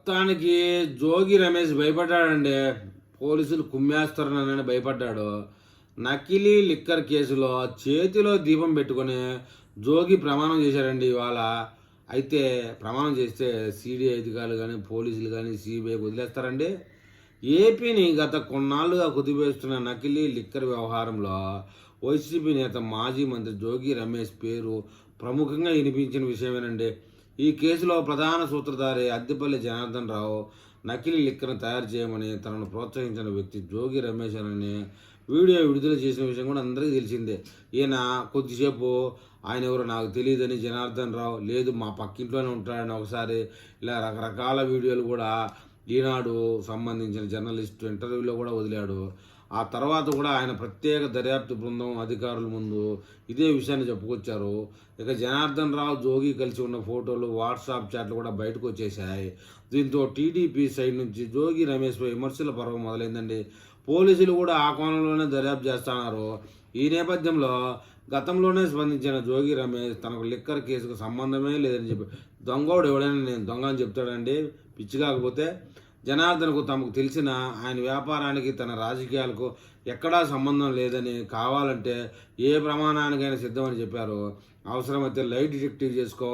మొత్తానికి జోగి రమేష్ భయపడ్డాడండి. పోలీసులు కుమ్మేస్తారనని భయపడ్డాడు. నకిలీ లిక్కర్ కేసులో చేతిలో దీపం పెట్టుకొని జోగి ప్రమాణం చేశారండి ఇవాళ. అయితే ప్రమాణం చేస్తే సిడిఐ అధికారులు కానీ పోలీసులు కానీ సిబిఐ వదిలేస్తారండి. ఏపీని గత కొన్నాళ్ళుగా కుదిపేస్తున్న నకిలీ లిక్కర్ వ్యవహారంలో వైసీపీ నేత మాజీ మంత్రి జోగి రమేష్ పేరు ప్రముఖంగా వినిపించిన విషయమేనండి. ఈ కేసులో ప్రధాన సూత్రధారి అద్దెపల్లి జనార్దన్ రావు నకిలీ లిక్కను తయారు చేయమని తనను ప్రోత్సహించిన వ్యక్తి జోగి రమేష్ అని వీడియో విడుదల చేసిన విషయం కూడా అందరికీ తెలిసిందే. ఈయన కొద్దిసేపు ఆయన ఎవరో నాకు తెలియదని జనార్దన్ రావు లేదు మా పక్కింట్లోనే ఉంటాడని ఒకసారి ఇలా రకరకాల వీడియోలు కూడా ఈనాడు సంబంధించిన జర్నలిస్ట్ ఇంటర్వ్యూలో కూడా వదిలాడు. ఆ తర్వాత కూడా ఆయన ప్రత్యేక దర్యాప్తు బృందం అధికారుల ముందు ఇదే విషయాన్ని చెప్పుకొచ్చారు. ఇక జనార్దన్ రావు జోగి కలిసి ఉన్న ఫోటోలు వాట్సాప్ చాట్లు కూడా బయటకు వచ్చేసాయి దీంతో టీడీపీ సైడ్ నుంచి జోగి రమేష్పై విమర్శల పర్వం మొదలైందండి. పోలీసులు కూడా ఆ కోణంలోనే దర్యాప్తు చేస్తున్నారు. ఈ నేపథ్యంలో గతంలోనే స్పందించిన జోగి రమేష్ తనకు లిక్కర్ కేసుకు సంబంధమే లేదని చెప్పి దొంగోడు ఎవడైనా నేను దొంగ అని చెప్తాడండి పిచ్చి కాకపోతే జనార్దన్కు తమకు తెలిసిన ఆయన వ్యాపారానికి తన రాజకీయాలకు ఎక్కడా సంబంధం లేదని కావాలంటే ఏ ప్రమాణానికైనా సిద్ధమని చెప్పారు. అవసరమైతే లైట్ డిటెక్టివ్ చేసుకో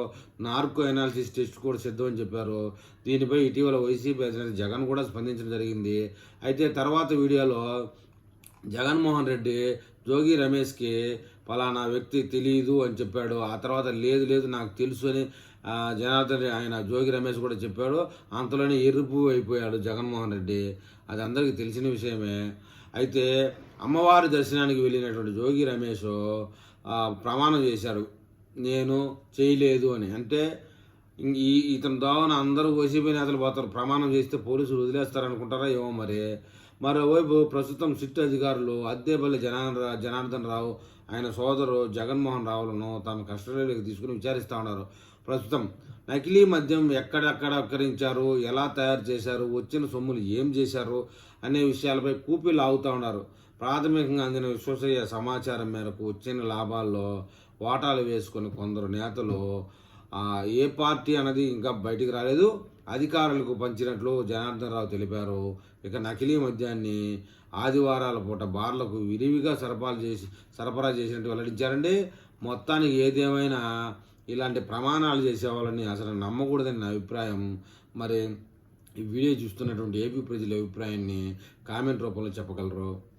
నార్కో ఎనాలిసిస్ టెస్ట్ కూడా సిద్ధమని చెప్పారు. దీనిపై ఇటీవల వైసీపీ అధినేత జగన్ కూడా స్పందించడం జరిగింది. అయితే తర్వాత వీడియోలో జగన్మోహన్ రెడ్డి జోగి రమేష్కి పలానా వ్యక్తి తెలియదు అని చెప్పాడు. ఆ తర్వాత లేదు లేదు నాకు తెలుసు అని జనార్దన్ రెడ్డి ఆయన జోగి రమేష్ కూడా చెప్పాడు. అంతలోనే ఎరుపు అయిపోయాడు జగన్మోహన్ రెడ్డి. అది అందరికీ తెలిసిన విషయమే. అయితే అమ్మవారి దర్శనానికి వెళ్ళినటువంటి జోగి రమేష్ ప్రమాణం చేశాడు. నేను చేయలేదు అని. అంటే ఈ ఇతని దోవన అందరూ ఓసీపీ నేతలు పోతారు. ప్రమాణం చేస్తే పోలీసులు వదిలేస్తారు అనుకుంటారా ఏమో మరి. మరోవైపు ప్రస్తుతం సిట్ అధికారులు అద్దేపల్లి జనా జనార్దన్ రావు ఆయన సోదరు జగన్మోహన్ రావులను తమ కస్టడీలోకి తీసుకుని విచారిస్తూ ఉన్నారు. ప్రస్తుతం నకిలీ మద్యం ఎక్కడెక్కడ అక్కరించారు ఎలా తయారు చేశారు వచ్చిన సొమ్ములు ఏం చేశారు అనే విషయాలపై కూపీలు ఆగుతూ ఉన్నారు. ప్రాథమికంగా అందిన విశ్వసనీయ సమాచారం మేరకు వచ్చిన లాభాల్లో వాటాలు వేసుకుని కొందరు నేతలు ఏ పార్టీ అన్నది ఇంకా బయటికి రాలేదు. అధికారులకు పంచినట్లు జనార్దన్ రావు తెలిపారు. ఇక నకిలీ మద్యాన్ని ఆదివారాల పూట బార్లకు విరివిగా సరఫరా చేసి సరఫరా చేసినట్టు వెల్లడించారండి. మొత్తానికి ఏదేమైనా ఇలాంటి ప్రమాణాలు చేసేవాళ్ళని అసలు నమ్మకూడదని నా అభిప్రాయం. మరి ఈ వీడియో చూస్తున్నటువంటి ఏపీ ప్రజల అభిప్రాయాన్ని కామెంట్ రూపంలో చెప్పగలరు.